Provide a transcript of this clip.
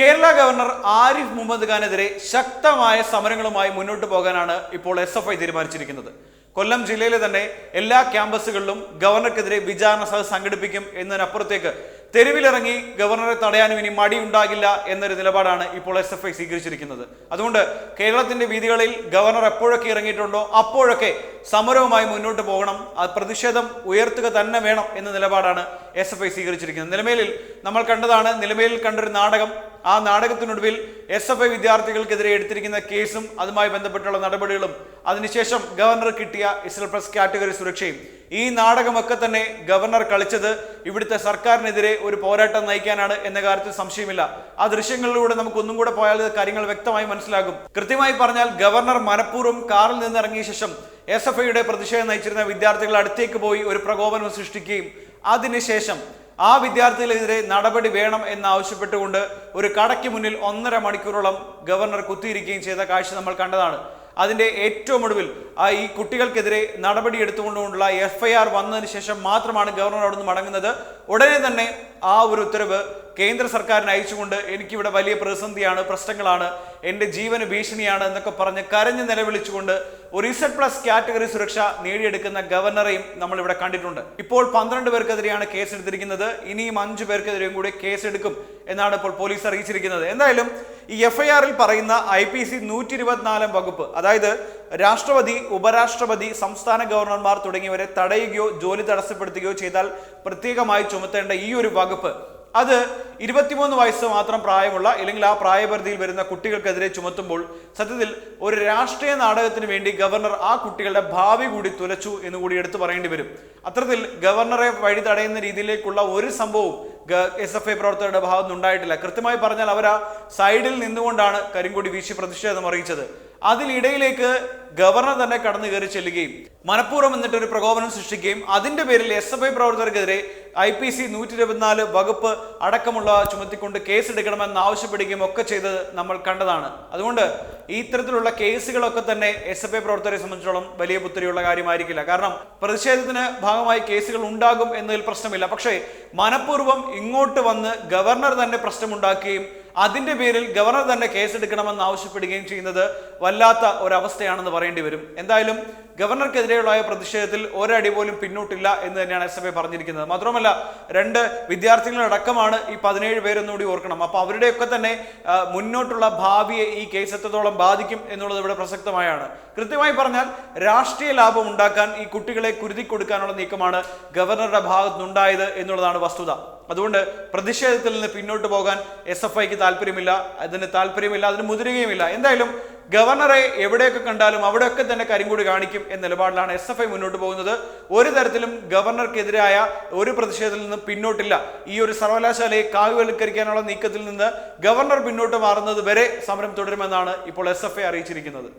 Kerala governor Arif Muhammad ഖാനെതിരെ ശക്തമായ സമരങ്ങളുമായി മുന്നോട്ട് പോകാനാണ് ഇപ്പോൾ എസ് എഫ് ഐ തീരുമാനിച്ചിരിക്കുന്നത്. കൊല്ലം ജില്ലയിലെ തന്നെ എല്ലാ ക്യാമ്പസുകളിലും ഗവർണർക്കെതിരെ വിചാരണ സഭ സംഘടിപ്പിക്കും എന്നതിനപ്പുറത്തേക്ക് തെരുവിലിറങ്ങി ഗവർണറെ തടയാനും ഇനി മടി ഉണ്ടാകില്ല എന്നൊരു നിലപാടാണ് ഇപ്പോൾ എസ് എഫ് ഐ സ്വീകരിച്ചിരിക്കുന്നത്. അതുകൊണ്ട് കേരളത്തിന്റെ വീതികളിൽ ഗവർണർ എപ്പോഴൊക്കെ ഇറങ്ങിയിട്ടുണ്ടോ അപ്പോഴൊക്കെ സമരവുമായി മുന്നോട്ട് പോകണം. പ്രതിഷേധം ഉയർത്തുക തന്നെ വേണം എന്ന നിലപാടാണ് എസ് എഫ് ഐ സ്വീകരിച്ചിരിക്കുന്നത്. നിലമേലിൽ നമ്മൾ കണ്ടതാണ് നിലമേലിൽ കണ്ടൊരു നാടകം ആ നാടകത്തിനൊടുവിൽ എസ് എഫ് ഐ വിദ്യാർത്ഥികൾക്കെതിരെ എടുത്തിരിക്കുന്ന കേസും അതുമായി ബന്ധപ്പെട്ടുള്ള നടപടികളും അതിനുശേഷം ഗവർണർ കിട്ടിയ ഇസ്രൽ പ്രസ് കാറ്റഗറി സുരക്ഷയും ഈ നാടകമൊക്കെ തന്നെ ഗവർണർ കളിച്ചത് ഇവിടുത്തെ സർക്കാരിനെതിരെ ഒരു പോരാട്ടം നയിക്കാനാണ് എന്ന കാര്യത്തിൽ സംശയമില്ല. ആ ദൃശ്യങ്ങളിലൂടെ നമുക്ക് ഒന്നും കൂടെ പോയാൽ കാര്യങ്ങൾ വ്യക്തമായി മനസ്സിലാകും. കൃത്യമായി പറഞ്ഞാൽ ഗവർണർ മനഃപൂർവം കാറിൽ നിന്നിറങ്ങിയ ശേഷം എസ് എഫ് ഐയുടെ പ്രതിഷേധം നയിച്ചിരുന്ന വിദ്യാർത്ഥികൾ അടുത്തേക്ക് പോയി ഒരു പ്രകോപനം സൃഷ്ടിക്കുകയും അതിനുശേഷം ആ വിദ്യാർത്ഥികൾക്കെതിരെ നടപടി വേണം എന്നാവശ്യപ്പെട്ടുകൊണ്ട് ഒരു കടയ്ക്ക് മുന്നിൽ ഒന്നര മണിക്കൂറോളം ഗവർണർ കുത്തിയിരിക്കുകയും ചെയ്ത കാഴ്ച നമ്മൾ കണ്ടതാണ്. അതിന്റെ ഏറ്റവും ഒടുവിൽ ഈ കുട്ടികൾക്കെതിരെ നടപടി എടുത്തുകൊണ്ടുകൊണ്ടുള്ള എഫ് ഐ ആർ വന്നതിന് ശേഷം മാത്രമാണ് ഗവർണർ അവിടുന്ന് മടങ്ങുന്നത്. ഉടനെ തന്നെ ആ ഒരു ഉത്തരവ് കേന്ദ്ര സർക്കാരിന് അയച്ചുകൊണ്ട് എനിക്കിവിടെ വലിയ പ്രതിസന്ധിയാണ് പ്രശ്നങ്ങളാണ് എന്റെ ജീവന് ഭീഷണിയാണ് എന്നൊക്കെ പറഞ്ഞ് കരഞ്ഞ് നിലവിളിച്ചുകൊണ്ട് ഒരു ഇസഡ് പ്ലസ് കാറ്റഗറി സുരക്ഷ നേടിയെടുക്കുന്ന ഗവർണറെയും നമ്മൾ ഇവിടെ കണ്ടിട്ടുണ്ട്. ഇപ്പോൾ പന്ത്രണ്ട് പേർക്കെതിരെയാണ് കേസെടുത്തിരിക്കുന്നത്. ഇനിയും അഞ്ചു പേർക്കെതിരെയും കൂടി കേസെടുക്കും. എന്നാണ് ഇപ്പോൾ പോലീസ് അറിയിച്ചിരിക്കുന്നത്. എന്തായാലും ഈ എഫ്ഐആറിൽ പറയുന്ന ഐ പി സി നൂറ്റി ഇരുപത്തിനാലാം വകുപ്പ് അതായത് രാഷ്ട്രപതി ഉപരാഷ്ട്രപതി സംസ്ഥാന ഗവർണർമാർ തുടങ്ങിയവരെ തടയുകയോ ജോലി തടസ്സപ്പെടുത്തുകയോ ചെയ്താൽ പ്രത്യേകമായി ചുമത്തേണ്ട ഈ ഒരു വകുപ്പ് അത് ഇരുപത്തിമൂന്ന് വയസ്സ് മാത്രം പ്രായമുള്ള അല്ലെങ്കിൽ ആ പ്രായപരിധിയിൽ വരുന്ന കുട്ടികൾക്കെതിരെ ചുമത്തുമ്പോൾ സത്യത്തിൽ ഒരു രാഷ്ട്രീയ നാടകത്തിന് വേണ്ടി ഗവർണർ ആ കുട്ടികളുടെ ഭാവി കൂടി തുലച്ചു എന്ന് കൂടി എടുത്തു പറയേണ്ടി വരും. അത്തരത്തിൽ ഗവർണറെ വഴി തടയുന്ന രീതിയിലേക്കുള്ള ഒരു സംഭവവും എസ് എഫ് ഐ പ്രവർത്തകരുടെ ഭാഗത്തുനിന്ന് ഉണ്ടായിട്ടില്ല. കൃത്യമായി പറഞ്ഞാൽ അവർ ആ സൈഡിൽ നിന്നുകൊണ്ടാണ് കരിങ്കൊടി വീശി പ്രതിഷേധം അറിയിച്ചത്. അതിനിടയിലേക്ക് ഗവർണർ തന്നെ കടന്നു കയറി ചെല്ലുകയും മനഃപൂർവം എന്നിട്ട് ഒരു പ്രകോപനം സൃഷ്ടിക്കുകയും അതിന്റെ പേരിൽ എസ് എഫ് ഐ പ്രവർത്തകർക്കെതിരെ ഐ പി സി നൂറ്റി ഇരുപത്തിനാല് വകുപ്പ് അടക്കമുള്ള ചുമത്തിക്കൊണ്ട് കേസെടുക്കണമെന്ന് ആവശ്യപ്പെടുകയും ഒക്കെ ചെയ്തത് നമ്മൾ കണ്ടതാണ്. അതുകൊണ്ട് ഇത്തരത്തിലുള്ള കേസുകളൊക്കെ തന്നെ എസ് എഫ് ഐ പ്രവർത്തകരെ സംബന്ധിച്ചോളം വലിയ പുത്തരിയുള്ള കാര്യമായിരിക്കില്ല. കാരണം പ്രതിഷേധത്തിന് ഭാഗമായി കേസുകൾ ഉണ്ടാകും എന്നതിൽ പ്രശ്നമില്ല. പക്ഷേ മനഃപൂർവം ഇങ്ങോട്ട് വന്ന് ഗവർണർ തന്നെ പ്രശ്നമുണ്ടാക്കുകയും അതിന്റെ പേരിൽ ഗവർണർ തന്നെ കേസെടുക്കണമെന്ന് ആവശ്യപ്പെടുകയും ചെയ്യുന്നത് വല്ലാത്ത ഒരവസ്ഥയാണെന്ന് പറയേണ്ടി വരും. എന്തായാലും ഗവർണർക്കെതിരെയുള്ള പ്രതിഷേധത്തിൽ ഒരടി പോലും പിന്നോട്ടില്ല എന്ന് തന്നെയാണ് എസ് എഫ് ഐ പറഞ്ഞിരിക്കുന്നത്. മാത്രമല്ല രണ്ട് വിദ്യാർത്ഥികളടക്കമാണ് ഈ പതിനേഴ് പേരെന്നുകൂടി ഓർക്കണം. അപ്പോൾ അവരുടെയൊക്കെ തന്നെ മുന്നോട്ടുള്ള ഭാവിയെ ഈ കേസ് എത്രത്തോളം ബാധിക്കും എന്നുള്ളത് ഇവിടെ പ്രസക്തമായാണ്. കൃത്യമായി പറഞ്ഞാൽ രാഷ്ട്രീയ ലാഭം ഉണ്ടാക്കാൻ ഈ കുട്ടികളെ കുരുതി കൊടുക്കാനുള്ള നീക്കമാണ് ഗവർണറുടെ ഭാഗത്തുനിന്നുണ്ടായത് എന്നുള്ളതാണ് വസ്തുത. അതുകൊണ്ട് പ്രതിഷേധത്തിൽ നിന്ന് പിന്നോട്ട് പോകാൻ എസ് എഫ് ഐക്ക് താല്പര്യമില്ല അതിന് താല്പര്യമില്ല അതിന് മുതിരുകയുമില്ല. എന്തായാലും ഗവർണറെ എവിടെയൊക്കെ കണ്ടാലും അവിടെയൊക്കെ തന്നെ കരിങ്കൂടി കാണിക്കും എന്ന നിലപാടിലാണ് എസ് എഫ് ഐ മുന്നോട്ട് പോകുന്നത്. ഒരു തരത്തിലും ഗവർണർക്കെതിരായ ഒരു പ്രതിഷേധത്തിൽ നിന്ന് പിന്നോട്ടില്ല. ഈ ഒരു സർവകലാശാലയെ കാവ്യവൽക്കരിക്കാനുള്ള നീക്കത്തിൽ നിന്ന് ഗവർണർ പിന്നോട്ട് മാറുന്നത് വരെ സമരം തുടരുമെന്നാണ് ഇപ്പോൾ എസ് അറിയിച്ചിരിക്കുന്നത്.